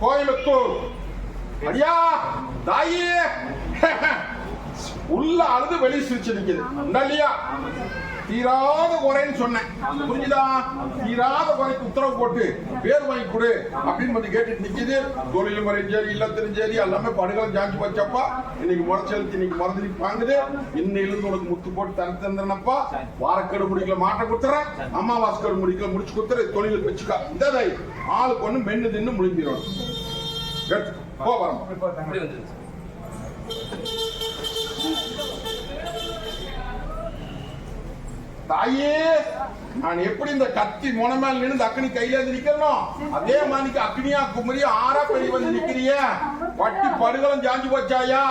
கோயம்புத்தூர். அடியா தாயே. உள்ள அழுது வெளியே சிரிச்சு நிக்குது. இல்லையா? தீராத குறைன்னு சொன்னேன். புரிஞ்சுதா? தீராத குறைக்கு உத்தரவு போட்டு பேர் வாங்கி கொடு அப்படின்னு வந்து கேட்டுட்டு நிக்குது. தொழில் முறையும் சரி இல்லத்திலும் சரி எல்லாமே படுகளை ஜாஞ்சி வச்சப்பா இன்னைக்கு முறைச்சலுக்கு இன்னைக்கு மறந்து வாங்குது. இன்னையிலிருந்து உனக்கு முத்து போட்டு தர தந்தனப்பா. வாரக்கடு முடிக்கல மாட்ட கொடுத்துறேன் அமாவாசைக்கேடு முடிக்கல முடிச்சு கொடுத்துற தொழில் வச்சுக்கா. இந்த ஆளுக்கு ஒன்று மென்னு தின்னு முடிஞ்சிடும் எடுத்துக்கோ. போ வரமா இப்படி வந்துருங்க சார் தாயே நான் எப்படி இந்த கத்தி முனை நின்று அக்னி கையில இருந்து நிக்கணும் அதே மாதிரி அக்னியா குமரியா ஆறா பெரிய வந்து நிக்கிறிய. பட்டி படுகளும் ஜாஞ்சி போச்சாயா?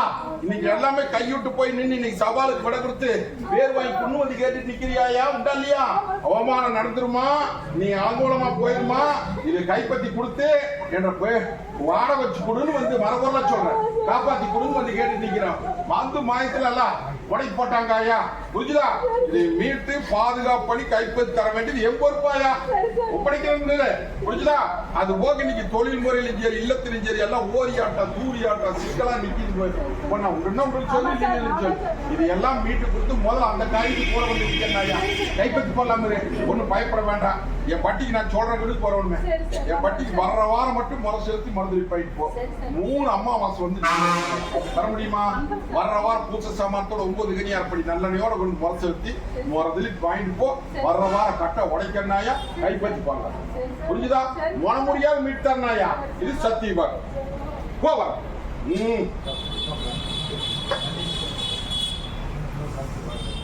இன்னைக்கு எல்லாமே கைவிட்டு போய் நின்று இன்னைக்கு சவாலுக்கு விட கொடுத்து பேர் வாங்கி கொண்டு வந்து கேட்டு நிக்கிறியாயா? உண்டா இல்லையா? அவமானம் நடந்துருமா? நீ அலங்கோலமா போயிருமா? இது கைப்பத்தி கொடுத்து என்ற போய் வாட வச்சு கொடுன்னு வந்து மரபொருளா சொல்றேன். காப்பாத்தி கொடுன்னு வந்து கேட்டு நிக்கிறான். வந்து மாயத்துல எல்லாம் உடைக்கு போட்டாங்க ஐயா. புரிஞ்சுதா? இதை மீட்டு பாதுகாப்பு பண்ணி கைப்பற்றி தர வேண்டியது என் பொறுப்பாயா ஒப்படைக்கிறது புரிஞ்சுதா? அது போக இன்னைக்கு தொழில் முறையிலும் சரி இல்லத்திலும் சரி எல்லாம் ஓரியாட்டம் தூரியாட்டம் சிக்கலா நிக்கிது இன்னும் உங்களுக்கு சொல்லி. சொல்லி இது எல்லாம் மீட்டு கொடுத்து முதல்ல அந்த காய்க்கு போற நிக்கிறேன் ஐயா. கைப்பற்றி போடலாம் ஒன்றும் பயப்பட வேண்டாம். என் பட்டிக்கு நான் சொல்ற வீட்டுக்கு போறவனுமே. என் பட்டிக்கு வர்ற வாரம் மட்டும் முறை செலுத்தி மருந்து போயிட்டு போ. மூணு அம்மாவாசை வந்து தர முடியுமா? வர்ற வாரம் பூச சாமானத்தோட ஒன்பது கனி அப்படி நல்லனையோட கொண்டு முறை செலுத்தி முறதுல வாங்கிட்டு போ. வர்ற வாரம் கட்டை உடைக்கண்ணாயா கைப்பற்றிப்பாங்க. புரிஞ்சுதா? மன முடியாத மீட்டாருனாயா இது சத்தியமாக போ ம்.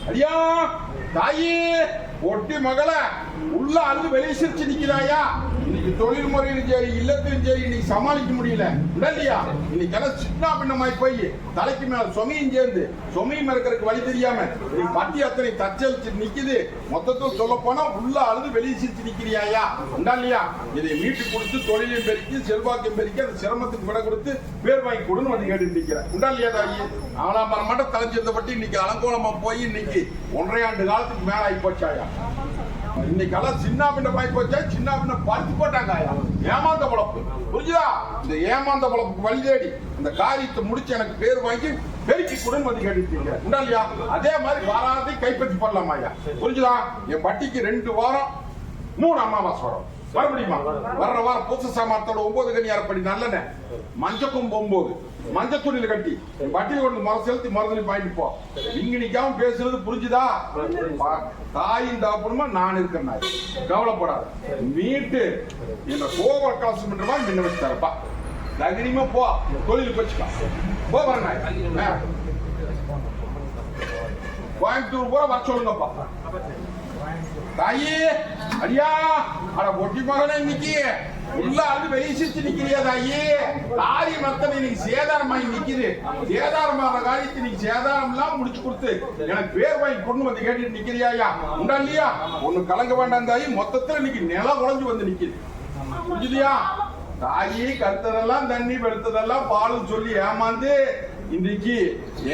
ஐயா தாயி ஒட்டி மகள. உள்ள அழுது வெளியே சிரிச்சு நிக்கிறாயா? இன்னைக்கு தொழில் முறையிலும் சரி இல்லத்திலும் சரி இன்னைக்கு சமாளிக்க முடியல. இல்லையா இன்னைக்கு எல்லாம் சின்ன பின்னமாய் போய் தலைக்கு மேல சொமையும் சேர்ந்து சொமையும் இருக்கிறதுக்கு வழி தெரியாம நீ பட்டி அத்தனை தச்சலிச்சு நிக்குது. மொத்தத்தில் சொல்ல போனா உள்ள அழுது வெளியே சிரிச்சு நிக்கிறியாயா? உண்டா இல்லையா? இதை மீட்டு கொடுத்து தொழிலையும் பெருக்கி செல்வாக்கையும் பெருக்கி அந்த சிரமத்துக்கு விட கொடுத்து பேர் வாங்கி கொடுன்னு வந்து கேட்டு நிக்கிறேன் உண்டா இல்லையா தாயி? ஆளாமரம் மட்டும் தலைஞ்சிருந்தபட்டு இன்னைக்கு அலங்கோலமா போய் இன்னைக்கு ஒன்றரை ஆண்டு காலத்துக்கு மேல ஆகி போச்சாயா? இன்னைக்கெல்லாம் சின்ன பின்ன பாய் போச்சா சின்ன பின்ன பறிச்சு போட்டாங்க ஏமாந்த பொழப்பு. புரிஞ்சுதா? இந்த ஏமாந்த பொழப்புக்கு வழி தேடி இந்த காரியத்தை முடிச்சு எனக்கு பேர் வாங்கி பெருக்கி கொடுன்னு வந்து கேட்டுருக்கீங்க உண்டா இல்லையா? அதே மாதிரி வாராதையும் கைப்பற்றி போடலாம் ஐயா? புரிஞ்சுதா? என் பட்டிக்கு ரெண்டு வாரம் மூணு அமாவாசை வரும். வர முடியுமா? வர்ற வாரம் புதுசு சாமானத்தோட ஒன்பது கனி படி நல்லெண்ண மஞ்சக்கும் போகும்போது ஒன்பது துணியில கட்டி. வட்டியில் கொண்டு மர செலுத்தி மரத்துல பாயிட்டு போ. இங்கினிக்காம பேசுறது புரிஞ்சுதா? தாயின் தாப்பணுமா நான் இருக்கேன் நாய். கவலைப்படாத. மீட்டு என்ன கோப கலசம் பண்றமா முன்ன வச்சு தரப்பா. தைரியமா போ. தொழில் வச்சுக்கா போ வர கோயம்புத்தூர் பூரா வர சொல்லுங்கப்பா. தாயி அடியா. அட ஒட்டி மகனே இன்னைக்கு. உள்ள அது வெளியே சிரிச்சு தாரி மத்தனை இன்னைக்கு சேதாரமாய் நிக்குது. சேதாரமான காரியத்தை நீ சேதாரம் எல்லாம் முடிச்சு கொடுத்து எனக்கு பேர் வாங்கி கொண்டு வந்து கேட்டுட்டு நிக்கிறியாயா உண்டா இல்லையா? ஒண்ணு கலங்க வேண்டாம் தாயி. மொத்தத்துல இன்னைக்கு நிலம் உழைஞ்சு வந்து நிக்கிது. புரிஞ்சுதியா? தாயி கருத்ததெல்லாம் தண்ணி வெளுத்ததெல்லாம் பாலும் சொல்லி ஏமாந்து இன்னைக்கு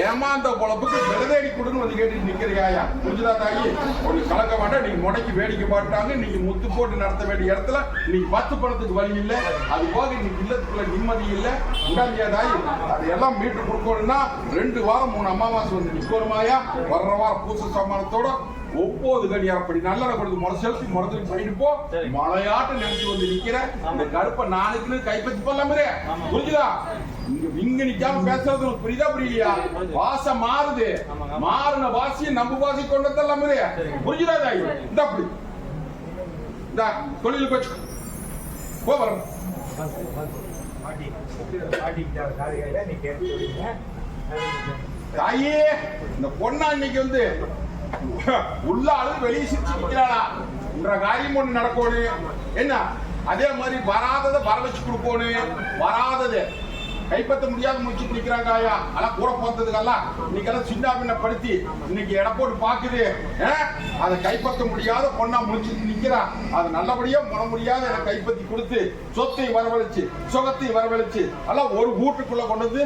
ஏமாந்த பொழப்புக்கு விலதேடி கொடுன்னு வந்து கேட்டு நிக்கிறியாயா புரிஞ்சுதா தாயி? உனக்கு கலக்க மாட்டேன் நீங்க முடக்கி வேடிக்கை மாட்டாங்க நீங்க முத்து போட்டு நடத்த வேண்டிய இடத்துல இன்னைக்கு பத்து பணத்துக்கு வழி இல்ல. அது போக இன்னைக்கு இல்லத்துக்குள்ள நிம்மதி இல்ல. உண்டாலியா தாயி? அதையெல்லாம் மீட்டு கொடுக்கணும்னா ரெண்டு வாரம் மூணு அமாவாசை வந்து நிக்கணுமாயா வர்ற வாரம் பூச சமானத்தோட ஒன்பது கடி அப்படி நல்ல கொடுத்து முறை செலுத்தி முறதுக்கு போயிட்டு போ. சரி. மலையாட்டு நினைச்சு வந்து நிக்கிற. இந்த கருப்பை நானுக்குன்னு கைப்பற்றி போடலாமே புரிஞ்சுதா? இங்க இங்க நிக்காம பேசுறது புரியுதா புரியலையா? வாசம் மாறுது. மாறின வாசியை நம்ம வாசி கொண்டு வந்தலாமே புரிஞ்சுதா தாய் இந்த அப்படி இந்த தொழிலுக்கு வச்சு போ சொல்லுங்க. தாயே இந்த பொண்ணா இன்னைக்கு வந்து உள்ள அழுது வெளியே சிரிச்சு நிக்கிறாளா? என்ற காரியம் ஒண்ணு நடக்கணும். என்ன? அதே மாதிரி வராததை வர வச்சு கொடுக்கணும். வராதது கைப்பற்ற முடியாத முயற்சி பிடிக்கிறாங்க ஐயா அதெல்லாம் கூட பார்த்ததுக்கெல்லாம் இன்னைக்கெல்லாம் சின்ன பின்னப்படுத்தி இன்னைக்கு எடை போட்டு பாக்குது அதை கைப்பற்ற முடியாத பொண்ணா முடிச்சுட்டு நிக்கிறா. அது நல்லபடியா முட முடியாத எனக்கு கைப்பற்றி கொடுத்து சொத்தை வரவழைச்சு சுகத்தை வரவழைச்சு எல்லாம் ஒரு வீட்டுக்குள்ள கொண்டு வந்து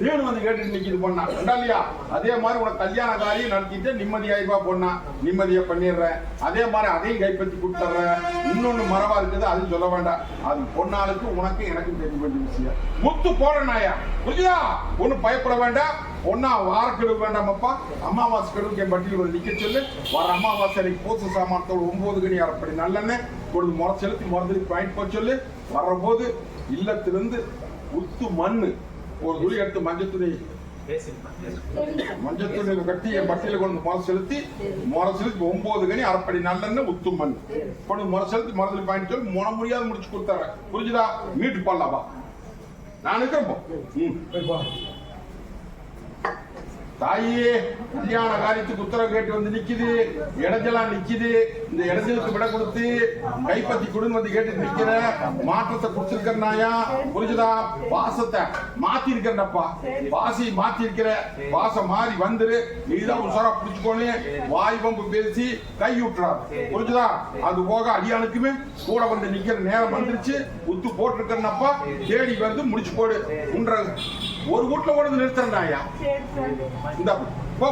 தேடு வந்து கேட்டுட்டு நிக்கிது பொண்ணா. உண்டா இல்லையா? அதே மாதிரி உனக்கு கல்யாண காரியம் நடத்திட்டு நிம்மதியாயிருப்பா பொண்ணா. நிம்மதியா பண்ணிடுறேன். அதே மாதிரி அதையும் கைப்பற்றி கொடுத்துட்றேன். இன்னொன்னு மரபா இருக்குது அதுவும் சொல்ல வேண்டாம். அது பொண்ணாளுக்கு உனக்கு எனக்கு தெரிய வேண்டிய விஷயம். முத்து போறேன் நாயா புரியுதா ஒன்னும் பயப்பட வேண்டாம். ஒன்னா வாரக்கெடுவு வேண்டாமப்பா. அமாவாசை கெடுவுக்கு என் பட்டியல் ஒரு நிக்க சொல்லு. வர அமாவாசை அன்னைக்கு பூச சாமானத்தோட ஒன்பது கணி அப்படி நல்லெண்ணெய். பொழுது முறை செலுத்தி முறதுக்கு பாயிண்ட் போக சொல்லு. வர்றபோது இல்லத்திலிருந்து உத்து மண் ஒரு துளி எடுத்து மஞ்சள் துணி மஞ்சள் துணியில கட்டி என் பட்டியல கொண்டு முறை செலுத்தி முறை செலுத்தி ஒன்பது கனி அரைப்படி நல்லெண்ணெய் உத்து மண் கொண்டு முறை செலுத்தி மரத்துல பாயிண்ட் சொல்லி. முன முடியாது முடிச்சு கொடுத்தாரு. புரிஞ்சுதா? மீட்டு போடலாமா? நான் இருக்கிறப்போ ம் போய் போ தாயே கல்யாண காரியத்துக்கு உத்தரவு கேட்டு வந்து நிக்குது. இடஞ்செல்லாம் நிக்குது. இந்த இடஞ்சலுக்கு விட கொடுத்து கைப்பத்தி கொடுங்க வந்து கேட்டு நிக்கிற மாற்றத்தை கொடுத்திருக்கனாயா புரிஞ்சுதா? பாசத்தை மாத்தி இருக்கிறப்பா பாசி மாத்தி இருக்கிற பாசம் மாறி வந்துரு. நீதான் உசாரா புடிச்சுக்கோனே வாய் பம்பு பேசி கை விட்டுறாரு புரிஞ்சுதா? அது போக அடியானுக்குமே கூட வந்து நிக்கிற நேரம் வந்துருச்சு. உத்து போட்டிருக்கிறனப்பா. தேடி வந்து முடிச்சு போடு. உன்ற ஒரு வீட்டுல நிறுத்துறேன்டாயா சரி சரி. இந்த போ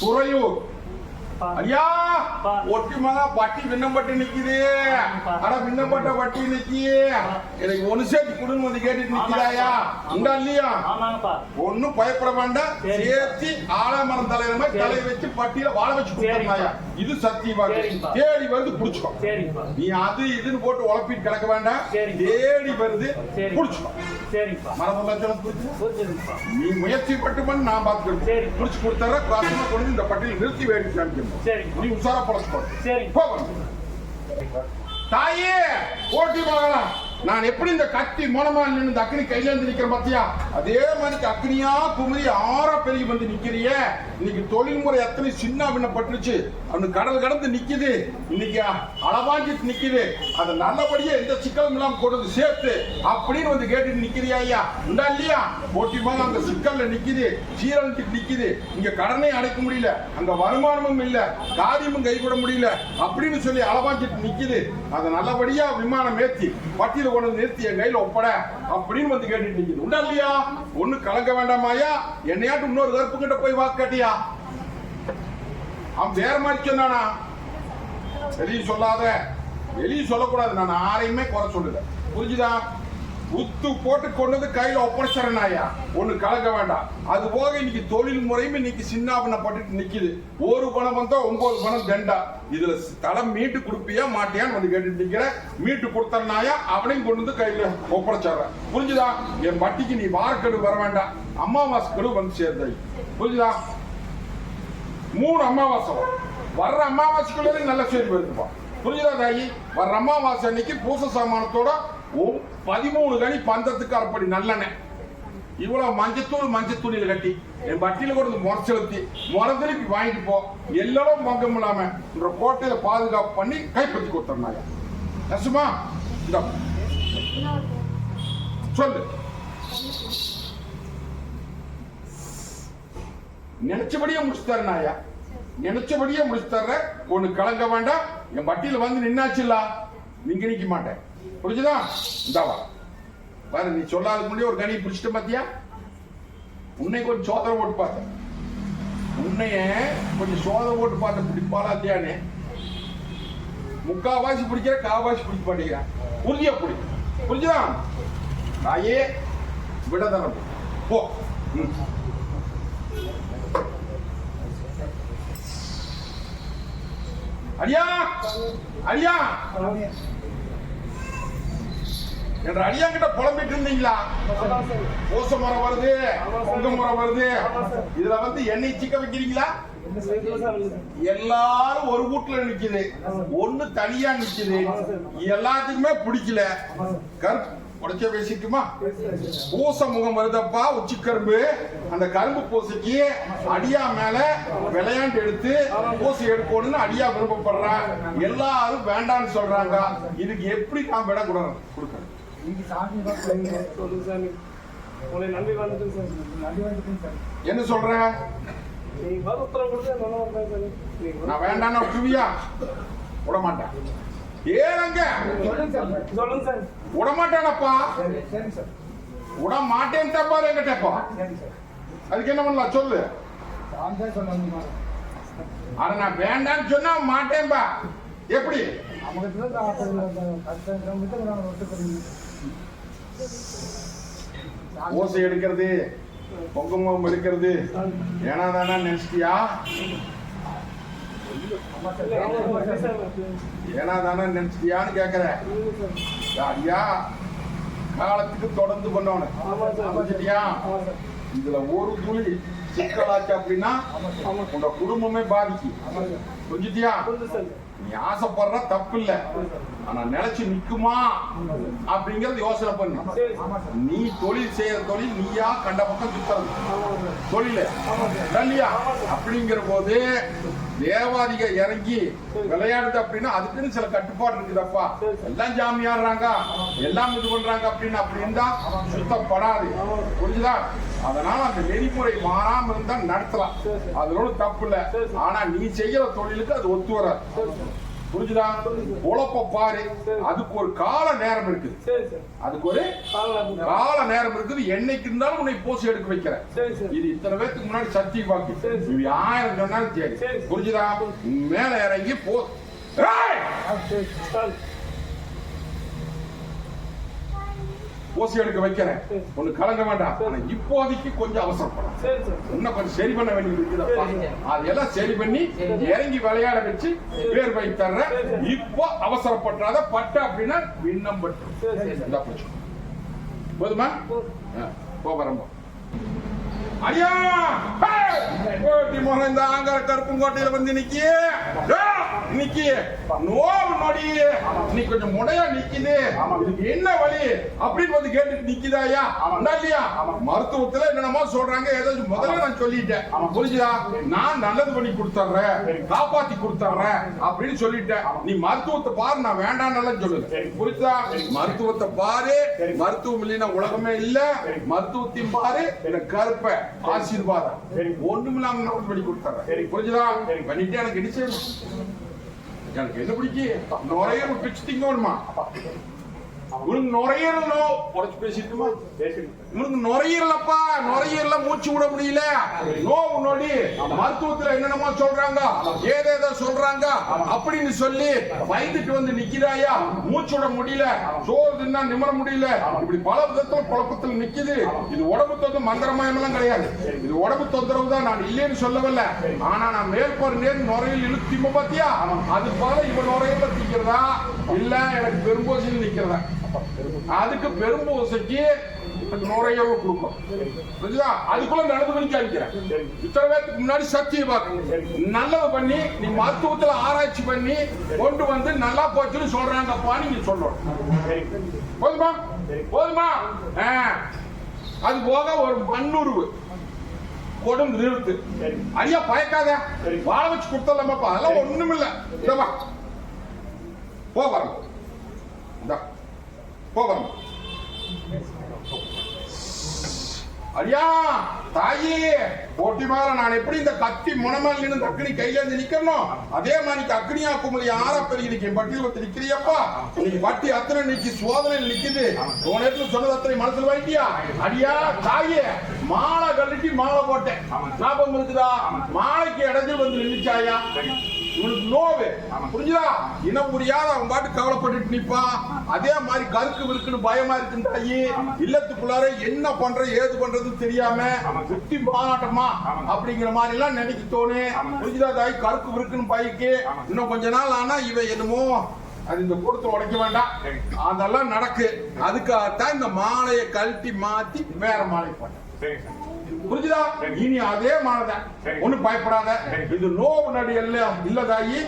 துறையூர். ஐயா ஒட்டி மகா பட்டி விண்ணப்பட்டு நிக்குது. அட விண்ணப்பட்ட பட்டி நிக்கி. எனக்கு ஒண்ணு சேர்த்து குடும்பம் வந்து கேட்டுட்டு நிக்கிறாயா உண்டா இல்லையா? ஒண்ணும் பயப்பட வேண்டாம். சரி. சேர்த்து ஆலமரம் தலைவர் மாதிரி. தலையை வச்சு பட்டியல வாழ வச்சு கொடுத்தாயா இது சத்தியமாக சரிப்பா. தேடி வந்து புடிச்சுக்கோ. நீ அது இதுன்னு போட்டு உழப்பிட்டு கிடக்க வேண்டாம். தேடி வருது. புடிச்சுக்கோ. நீ முயற்சி பண்ணி நான் பார்த்துக்கிறேன். சரி. புடிச்சு கொடுத்தார கிளாஸ்ல கொண்டு இந்த பட்டியல் நிறுத்தி வேடி காமிக்கணும் சரி. நீ உஷாரா பழச்சுக்கோ. சரி. போகணும் தாயே ஓட்டி போகலாம் நான் எப்படி இந்த கத்தி மூலமா நின்று அக்னி கையில இருந்து நிக்கிற பாத்தியா? அதே மாதிரி அக்னியா குமரி ஆறா பெருகி வந்து நிக்கிறிய இன்னைக்கு தொழில்முறை எத்தனை சின்ன பின்னப்பட்டுச்சு அவனு கடல் கடந்து நிக்குது. இன்னைக்கு அளவாஞ்சிட்டு நிக்குது. அதை நல்லபடியா எந்த சிக்கலும் இல்லாம கொடுத்து சேர்த்து அப்படின்னு வந்து கேட்டு நிக்கிறியா ஐயா? உண்டா இல்லையா? போட்டி போக அந்த சிக்கல்ல நிக்குது. சீரழிஞ்சிட்டு நிக்குது. இங்க கடனை அடைக்க முடியல. அங்க வருமானமும் இல்ல. காரியமும் கைவிட முடியல. அப்படின்னு சொல்லி அளவாஞ்சிட்டு நிக்குது. அதை நல்லபடியா விமானம் ஏத்தி பட்டியல கொண்டு நிறுத்தி என் கையில ஒப்பட அப்படின்னு வந்து கேட்டுட்டு நிக்குது. உண்டா இல்லையா? ஒண்ணு கலங்க வேண்டாமாயா என்னையாட்டு இன்னொரு கருப்பு கிட்ட போய் வாக்கு கேட்டியா? அவன் வேற மாதிரி சொன்னானா? வெளியே சொல்லாத. வெளியே சொல்லக்கூடாது. நான் யாரையுமே குறை சொல்லுங்க புரிஞ்சுதான் உத்து போட்டு கொண்டு வந்து கையில ஒப்படைச்சறனாயா ஒண்ணு கலக்க வேண்டாம். அது போக இன்னைக்கு தொழில் முறையும் இன்னைக்கு சின்னாபனப்பட்டு நிக்குது. ஒரு பணம் வந்தா ஒன்பது பணம் தண்டா. இதுல தடம் மீட்டு கொடுப்பியா மாட்டியான்னு வந்து கேட்டு நிக்கிற மீட்டு கொடுத்தனாயா அவனையும் கொண்டு வந்து கையில ஒப்படைச்சிடுறேன் புரிஞ்சுதா? என் பட்டிக்கு நீ வாரக்கெடு வர வேண்டாம். அம்மாவாசை வந்து சேர்ந்தாய் புரிஞ்சுதா? மூணு அமாவாசை. வர்ற அமாவாசைக்குள்ளே நல்ல செய்தி வருதுப்பா புரிஞ்சுதா தாயி? வர்ற அமாவாசை அன்னைக்கு பூச சாமானத்தோட பதிமூணு கனி பந்தத்துக்கு அரைப்படி நல்லெண்ணெய். இவ்வளவு மஞ்சத்தூள் மஞ்சத்தூணியில் கட்டி என் பட்டியில கொண்டு முறை செலுத்தி முறை திருப்பி வாங்கிட்டு போ. எல்லாரும் பங்கம் இல்லாம இந்த கோட்டையில பாதுகாப்பு பண்ணி கைப்பற்றி கொடுத்தாங்க நசுமா இந்த. சொல்லு. நினைச்சபடியே முடிச்சு தரேன் ஐயா நினைச்சபடியே முடிச்சு தர்றேன். ஒண்ணு கலங்க வேண்டாம். என் பட்டியல வந்து நின்னாச்சுல்ல. நீங்க நிக்க மாட்டேன். புரிஞ்சுதா? இந்தாவா பாரு நீ சொல்லாத முன்னாடி ஒரு கனியை பிடிச்சிட்ட பாத்தியா? உன்னை கொஞ்சம் சோதனை ஓட்டு பார்த்தேன் உன்னைய கொஞ்சம் சோதனை ஓட்டு பார்த்த பிடிப்பாளா தியானே முக்காவாசி பிடிக்கிற காவாசி பிடிக்க மாட்டேங்கிறான் உறுதியா பிடி புரிஞ்சுதா? நாயே விட தரம் போ அடியா? அடியா? என்ற அடியா கிட்ட புலம்பிட்டு இருந்தீங்களா? ஓச முறை வருது பொங்க மரம் வருது. இதுல வந்து என்னை சிக்க வைக்கிறீங்களா? எல்லாரும் ஒரு வீட்டுல நிக்குது. ஒண்ணு தனியா நிக்குது. எல்லாத்துக்குமே பிடிக்கல. கருப்பு உடைச்ச பேசிட்டுமா? பூச முகம் வருதப்பா உச்சி கரும்பு. அந்த கரும்பு பூசைக்கு அடியா மேல விளையாண்டு எடுத்து பூசை எடுக்கணும்னு அடியா விரும்பப்படுறான் எல்லாரும் வேண்டாம்னு சொல்றாங்க. இதுக்கு எப்படி நான் விட கொடுக்கணும்? என்ன சொல்ற நான் வேண்டாம்னா விட்டுவியா விட மாட்டேன் ஏறங்க. சொல்லுங்க சார் சொல்லுங்க சார் விட மாட்டேனப்பா சரி சரி சார். விட மாட்டேன்ட்டா பாரு எங்கிட்டப்பா சரி சார் அதுக்கு என்ன பண்ணலாம்? சொல்லு. ஆனா நான் வேண்டாம்னு சொன்னா மாட்டேன்பா. எப்படி? ஓசை எடுக்கிறது பொங்கமம் எடுக்கிறது. ஏனா தானே நினைச்சிட்டியா? ஆமா ஏனா தானே நினைச்சிட்டியான்னு கேக்குற. ஐயா காலத்துக்கு தொடர்ந்து பண்ணணும் இதுல ஒரு துளி சிக்கலாச்சு அப்படின்னா உங்க குடும்பமே பாதிச்சு. கொஞ்சத்தியா புரிஞ்சுட்டியா? நீ ஆசைப்படுற தப்பு இல்ல. ஆனா நிலைச்சு நிக்குமா? அப்படிங்கறது யோசனை பண்ணு. நீ தொழில் செய்யற தொழில் நீயா கண்ட பக்கம் சுத்தம் தொழில. இல்லையா? அப்படிங்கிற போது தேவாதிக இறங்கி விளையாடுது அப்படின்னா அதுக்குன்னு சில கட்டுப்பாடு இருக்குதப்பா. எல்லாம் ஜாமியாடுறாங்க எல்லாம் இது பண்றாங்க அப்படின்னு அப்படி இருந்தா சுத்தப்படாது. புரிஞ்சுதா? அதனால அந்த நெறிமுறை மாறாம இருந்தா நடத்தலாம். அதுல தப்பு இல்ல. ஆனா நீ செய்யற தொழிலுக்கு அது ஒத்து வராது. புரிஞ்சுதா உழப்ப பாரு அதுக்கு ஒரு கால நேரம் இருக்குது சரி சார். அதுக்கு ஒரு. கால நேரம் இருக்குது என்னைக்கு இருந்தாலும் உன்னை போசி எடுக்க வைக்கிறேன் சரி சார். இது இத்தனை பேத்துக்கு முன்னாடி சத்திய பாக்கி சரி. இது ஆயிரம் சொன்னாலும் சரி. புரிஞ்சுதா மேல இறங்கி போ போசி எடுக்க வைக்கிறேன். ஒண்ணு கலங்க வேண்டாம். ஆனா இப்போதைக்கு கொஞ்சம் அவசரப்படும். சரி சார். இன்னும் கொஞ்சம் சரி பண்ண வேண்டியது இருக்குதப்பா. சரி. அதெல்லாம் சரி பண்ணி இறங்கி விளையாட வச்சு பேர் வை தர்றேன். இப்போ அவசரப்பட்டாத பட்ட அப்படின்னா விண்ணம் பட்டு. போதுமா? போ வரம்போ. ஐயா கோட்டி மகன் இந்த ஆங்கர கருப்புங்கோட்டையில வந்து நிக்கி. டா! நிக்கி. நோவு நொடி நீ கொஞ்சம் முடையா நிக்குது. இதுக்கு என்ன வழி அப்படின்னு வந்து கேட்டுட்டு நிக்குதாயா உண்டா இல்லையா? மருத்துவத்துல என்னென்னமோ சொல்றாங்க. ஏதோ முதல்ல நான் சொல்லிட்டேன். புரிஞ்சுதா? நான் நல்லது பண்ணி கொடுத்துட்றேன் காப்பாத்தி கொடுத்துட்றேன் அப்படின்னு சொல்லிட்டேன். நீ மருத்துவத்தை பாரு நான் வேண்டாம்னு சொல்லுது. புரியுதா மருத்துவத்தை பாரு. மருத்துவம் இல்லைன்னா உலகமே இல்ல. மருத்துவத்தையும் பாரு. எனக்கு கருப்பை. ஆசீர்வாதம். ஒண்ணுமில்லாம நான் பண்ணி கொடுத்துறேன். புரிஞ்சுதா? பண்ணிட்டு எனக்கு என்ன செய்யணும்? எனக்கு என்ன பிடிக்கும்? நுரையீரல் பிச்சு திங்கணுமா? உனக்கு நுரையீரல் உடச்சு பேசிட்டுமா? உனக்கு நுரையீரலப்பா நுரையீரல மூச்சு விட முடியல. நோவு நொடி மருத்துவத்துல என்னென்னமோ சொல்றாங்க ஏதேதோ சொல்றாங்க அப்படின்னு சொல்லி பயந்துட்டு வந்து நிக்கிறாயா? மூச்சு விட முடியல. சோறு தின்னா நிமிர முடியல. இப்படி பல விதத்துல குழப்பத்துல நிக்குது. இது உடம்பு தொந்தரவு மந்திரமயம் எல்லாம் கிடையாது. இது உடம்பு தொந்தரவு தான் நான் இல்லைன்னு சொல்லவில்ல. ஆனா நான் மேற்போர் நேர் நுரையில் இழுத்திம பாத்தியா? அது போல இவன் நுரையில திக்கிறதா இல்ல எனக்கு பெரும்போசியில் நிக்கிறதா அதுக்கு பெரும்போசைக்கு நுரையீரல் கொடுக்கும். புரியுதா அதுக்குள்ள நடந்து பண்ணி காமிக்கிறேன். இத்தனை பேருக்கு முன்னாடி சக்தியை பார்க்க நல்லது பண்ணி நீ மருத்துவத்துல ஆராய்ச்சி பண்ணி கொண்டு வந்து நல்லா போச்சுன்னு சொல்றாங்கப்பா நீங்க சொல்லணும். போதுமா? போதுமா? ஆ. அது போக ஒரு மண்ணுருவு. கொடும் நிறுத்து. ஐயா பயக்காத. வாழ வச்சு கொடுத்தலாமாப்பா அதெல்லாம் ஒண்ணுமில்ல. இந்தமா போ வரணும் இந்தா ஐயா தாயே போட்டி மாற நான் எப்படி இந்த கத்தி முனமேல் நின்று அக்னி கையில இருந்து நிக்கணும்? அதே மாதிரி அக்னியா குமலி ஆறா பெரிய நிக்க பட்டியல் வந்து நிக்கிறியப்பா. நீ பட்டி அத்தனை நிக்கி சோதனையில் நிக்குது. உன் நேரத்துல சொன்னது அத்தனை மனசுல வாங்கிட்டியா? அடியா தாயே மாலை கழட்டி மாலை போட்டேன். ஞாபகம் இருக்குதா? மாலைக்கு இடைஞ்சல் வந்து நின்னுச்சாயா? உனக்கு நோவு. புரிஞ்சுதா? இனம் புரியாத அவன் பாட்டு கவலைப்பட்டுட்டு நிப்பான் அதே மாதிரி கருக்கு விருக்குன்னு பயமா இருக்குன்னு தாயி. இல்லத்துக்குள்ளார என்ன பண்ற ஏது பண்றதுன்னு தெரியாம குட்டி மாநாட்டமா அப்படிங்கிற மாதிரி எல்லாம் நினைக்க தோணு புரிஞ்சுதா தாய்? கருக்கு விருக்குன்னு பைக்கு இன்னும் கொஞ்ச நாள் ஆனா இவன் என்னமோ அது இந்த கூடத்துல உடைக்க வேண்டாம். அதெல்லாம் நடக்கு. அதுக்காகத்தான் இந்த மாலையை கழட்டி மாத்தி வேற மாலை போட்டேன். புரிஞ்சுதா இனி அதே சரி. ஒண்ணும் பயப்படாத. இது நோவு நொடி இல்ல இல்லதாயி.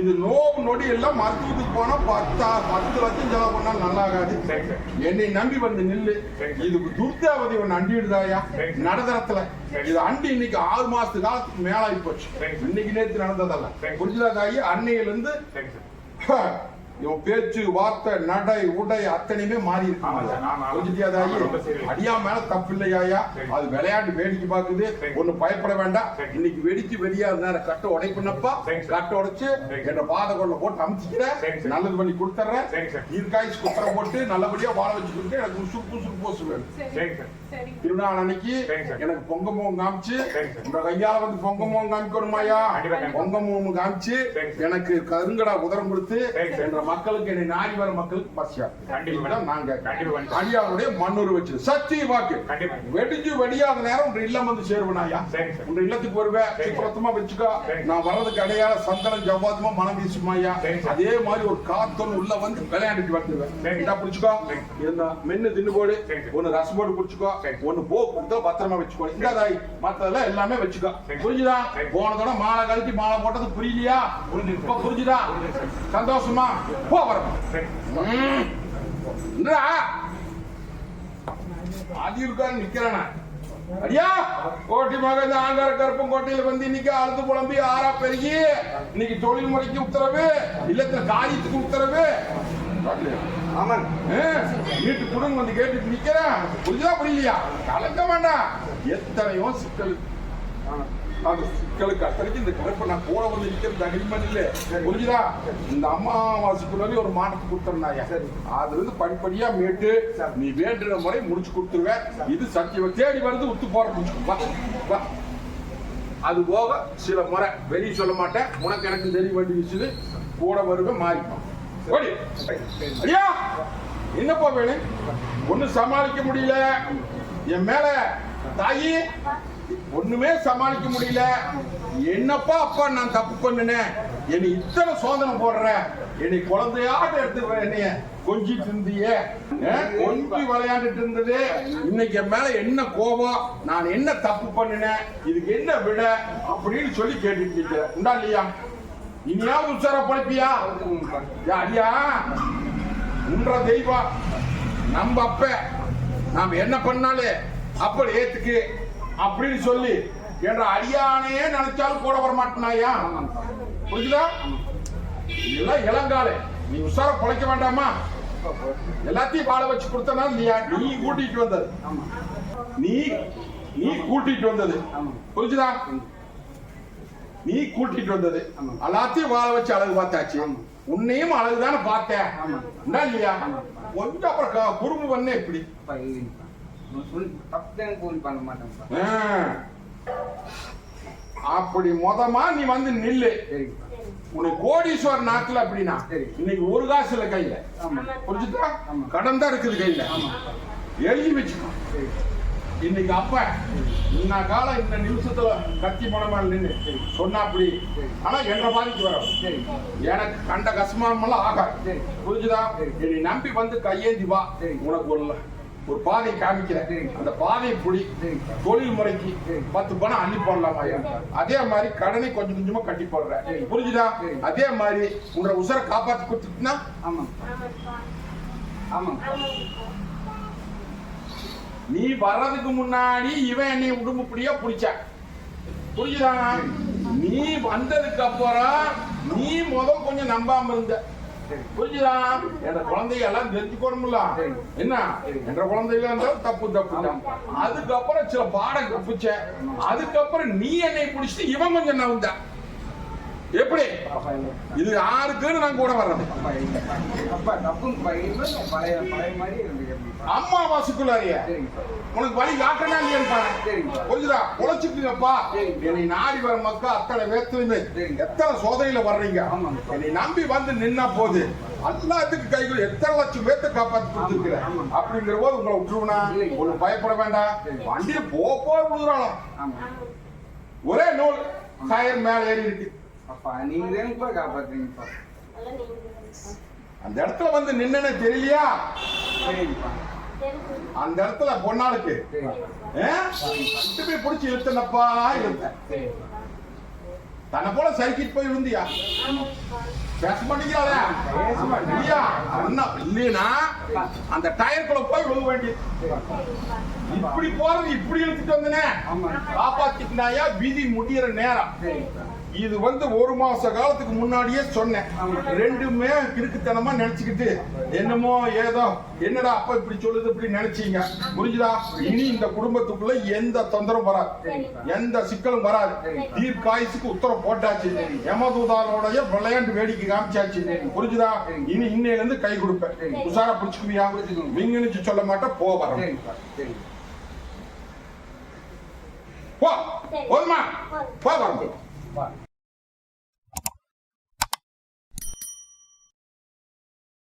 இது நோவு நொடி எல்லாம் மருத்துவத்துக்கு போனா பத்தா பத்து லட்சம் செலவு பண்ணா நல்லா ஆகாது. என்னை நம்பி வந்து நில்லு. இது துர்காவதி ஒண்ணு அண்டிடுதாயா. நடதரத்துல. இது அண்டி இன்னைக்கு ஆறு மாசத்து காலத்துக்கு மேல ஆகி போச்சு. இன்னைக்கு நேத்து நடந்ததல்ல. புரிஞ்சுதா தாயி அன்னையில இருந்து இவன் பேச்சு வார்த்தை நடை உடை அத்தனையுமே மாறி சரி. அடியா மேல தப்பு இல்லையா சரி. அது விளையாட்டு வேடிக்கை பாக்குது சரி. ஒண்ணு பயப்பட வேண்டாம். இன்னைக்கு வெடிச்சு வெடியா இருந்தா கட்ட உடைப்புனப்பா. கட்ட உடைச்சு. என்ற பாத கொள்ள போட்டு அமுச்சிக்கிறேன். நல்லது பண்ணி கொடுத்துறேன். ஈர்க்காய்ச்சி குத்தரை போட்டு நல்லபடியா வாழ வச்சு கொடுத்து எனக்கு உசுப்பு உசுப்பு போசு வேணும் சார் திருநாள் அன்னைக்கு. எனக்கு பொங்க மோகம் காமிச்சு. இந்த கையால வந்து பொங்க மோகம் காமிக்கணுமாயா கண்டிப்பா, கண்டிப்பா. பொங்க மோகம் காமிச்சு. எனக்கு கருங்கடா உதரம் கொடுத்து. என்ற மக்களுக்கு என்னை நாடி வர மக்களுக்கு பசியா நாங்க. அடியாருடைய மண்ணூர் வச்சு சத்திய வாக்கு கண்டிப்பா. வெடிஞ்சு வெடியாத நேரம் உங்க இல்லம் வந்து சேருவனாயா சரி, சார். உங்க இல்லத்துக்கு வருவேன். சுத்தமா வச்சுக்கோ. நான் வர்றதுக்கு அடையாள சந்தனம் ஜவ்வாதுமா மனம் வீசுமாயா. அதே மாதிரி ஒரு காத்தொன்னு உள்ள வந்து விளையாண்டுட்டு வந்துடுவேன் பிடிச்சுக்கோ மென்னு தின்னு போடு. ஒன்னு ரசம் போட்டு குடிச்சுக்கோ சரி. ஒன்னு போ கொடுத்தா பத்திரமா வச்சுக்கோ. இந்த தாய் மத்ததெல்லாம் எல்லாமே வச்சுக்கோ. புரிஞ்சுதா? சரி. போன தடவை மாலை கழட்டி மாலை போட்டது புரியலையா? புரிஞ்சுது. இப்ப புரிஞ்சுதா. சந்தோஷமா? போ இந்தா. ஆதி இருக்காரு நிக்கிறானா அடியா? கோட்டி மகன் ஆங்கார கருப்பம் கோட்டையில வந்து இன்னைக்கு அழுது புலம்பி ஆறா பெருகி இன்னைக்கு தொழில் முறைக்கு உத்தரவு இல்லத்துல காரியத்துக்கு உத்தரவு. பாக்கலையா? ஆமாங்க. ஆ, வீட்டு குடும்பம் வந்து கேட்டுட்டு நிக்கிறேன் புரியுதா புரியலையா? கலக்க வேண்டாம். எத்தனையோ சிக்கல். சிக்கலுக்கு அத்தனைக்கு இந்த கருப்பை நான் கூட வந்து நிக்கிறது தகுதிமன் இல்ல. புரிஞ்சுதா இந்த அம்மாவாசைக்குள்ளே ஒரு மாற்றத்தை கொடுத்துருந்தாயா அதுல இருந்து படிப்படியா மீட்டு நீ வேண்டுற முறை முடிச்சு கொடுத்துருவேன். இது சத்தியம் தேடி வருது உத்து போற முடிச்சு. வா வா. அது போக சில முறை வெளியே சொல்ல மாட்டேன். உனக்கு எனக்கு தெரிய வேண்டிய விஷயம் கூட வருவேன் மாறிப்பான் ஓடி. ஐயா என்னப்பா வேணும்? ஒன்றும் சமாளிக்க முடியல. என் மேல தாயி ஒண்ணுமே சமாளிக்க முடியல. என்னப்பா அப்பா நான் தப்பு பண்ணினேன்? என்னை இத்தனை சோதனை போடுற? என்னை குழந்தையாட்ட எடுத்து என்னைய கொஞ்சிட்டு இருந்திய? கொஞ்சி விளையாண்டுட்டு இருந்தது. இன்னைக்கு என் மேல என்ன கோபம்? நான் என்ன தப்பு பண்ணினேன்? இதுக்கு என்ன விட? அப்படின்னு சொல்லி கேட்டுட்டு இருக்கிறேன் உண்டா இல்லையா? இனியாவது உச்சார பழைப்பியா அடியா? உன்ற தெய்வம். நம்ம அப்ப நாம என்ன பண்ணாலே அப்படி ஏத்துக்கு. அப்படின்னு சொல்லி என்ற அடியானே நினைச்சாலும் கூட வர மாட்டேனாயா? புரிஞ்சுதா? இதெல்லாம் இளங்காலே நீ உஷார பொழைக்க வேண்டாமா? எல்லாத்தையும் வாழ வச்சு கொடுத்தனா நீயா நீ கூட்டிட்டு வந்தது. நீ நீ கூட்டிட்டு வந்தது. புரிஞ்சுதா? நீ கூட்டிட்டு வந்தது. எல்லாத்தையும் வாழ வச்சு அழகு பார்த்தாச்சு. உன்னையும் அழகுதானே பார்த்தேன். என்ன இல்லையா? கொஞ்சம் அப்புறம் குறும்பு பண்ண இப்படி. சொல்லி பண்ண ஆ. அப்படி மொதமா நீ வந்து நில்லு. உனக்கு கோடீஸ்வரர் நாட்டுல அப்படின்னா சரி. இன்னைக்கு ஒரு காசு இல்ல கையில. புரிஞ்சுதா? கடன் தான் இருக்குது கையில. எழுதி வச்சுக்கோ. சரி இன்னைக்கு அப்ப இன்ன காலம் இந்த நிமிஷத்துல கத்தி பணமா நின்று சொன்னா அப்படி. ஆனா என்ற பாதிக்கு வரும் எனக்கு கண்ட கசமானமெல்லாம் ஆகாது. புரிஞ்சுதா? நீ என்னை நம்பி வந்து கையேந்தி வா. உனக்கு ஒரு ஒரு பாதை காமிக்கிறேன். அந்த பாதை புடி. தொழில் முறைக்கு பத்து பணம் அள்ளி போடலாமா அதே மாதிரி கடனை கொஞ்சம் கொஞ்சமா கட்டி போடுறேன். புரிஞ்சுதா? அதே மாதிரி உங்களை உசரை காப்பாத்தி கொடுத்துட்டுனா? ஆமா ஆமா நீ வர்றதுக்கு முன்னாடி இவன் என்னை உடும்புப்படியா பிடிச்ச? புரியுதா நீ வந்ததுக்கு அப்புறம் நீ முதல் கொஞ்சம் நம்பாம இருந்த. புரிஞ்சுதா? என்ற குழந்தைங்க எல்லாம் தெரிஞ்சுக்கணும்ல என்ன? என்ற குழந்தைகளா இருந்தாலும் தப்பு தப்பு அதுக்கப்புறம் சில பாடம் கப்பிச்ச அதுக்கப்புறம் நீ என்னை பிடிச்சிட்டு இவன் கொஞ்சம் நவுந்த. எப்படி? இது யாருக்குன்னு நான் கூட வர்றது. அப்பா இல்லைப்பா அப்பா பழைய பழைய மாதிரி அம்மாவாசைக்குள்ளாரிய. உனக்கு வழி காட்டனா இல்லையான்னு பாரு. சரிங்கப்பா புரியுதா உழைச்சிட்டுங்கப்பா. என்னை நாடி வர மக்கள் அத்தனை வேத்துலையுமே சரி. எத்தனை சோதனையில வர்றீங்க. என்னை நம்பி வந்து நின்னா போது எல்லாத்துக்கும் கைகள் எத்தனை லட்சம் பேர்த்த காப்பாத்தி கொடுத்துருக்கிறேன். அப்படிங்கிற போது உங்களை விட்டுருவனா. ஒண்ணு பயப்பட வேண்டாம். வண்டியில போ போ விழுதுறாலும் ஆமாம் ஒரே நூல். டயர் மேல ஏறி இருக்கு அப்பா நீங்க தானப்பா காப்பாத்துறீங்கப்பா அந்த இடத்துல வந்து நின்னனே தெரியலையா? சரிங்கப்பா அந்த இடத்துல பொன்னாளுக்கு சரிப்பா ஆ? பிடிச்சி இழுத்தனப்பா இழுத்த தன்னை போல சைக்கிள் போய் விழுந்தியா? பேச மாட்டேங்கிறாளே. இல்லையா அண்ணா இல்லையா அந்த டயருக்குள்ள போய் விழுக வேண்டியது. இப்படி போறது இப்படி இழுத்துட்டு வந்தனே. ஆமா காப்பாத்திக்கினாயா? விதி முடியிற நேரம். இது வந்து ஒரு மாச காலத்துக்கு முன்னாடியே சொன்னேன். ரெண்டுமே கிறுக்குத்தனமா நினைச்சுக்கிட்டு என்னமோ ஏதோ என்னடா அப்பா இப்படி சொல்லுது இப்படி நினைச்சீங்க. புரிஞ்சுதா? இனி இந்த குடும்பத்துக்குள்ள எந்த தொந்தரவும் வராது. எந்த சிக்கலும் வராது. சரி. தீர்க்காயுசுக்கு உத்தரவு போட்டாச்சு. யமதூதாரோடைய விளையாண்டு வேடிக்கை காமிச்சாச்சு. புரிஞ்சுதா? இனி இன்னையில இருந்து கை கொடுப்பேன். உஷாரா புடிச்சுக்குவியா புடிச்சுக்குவேன். சொல்ல மாட்டேன் போ போ. போதுமா? போ வரோம்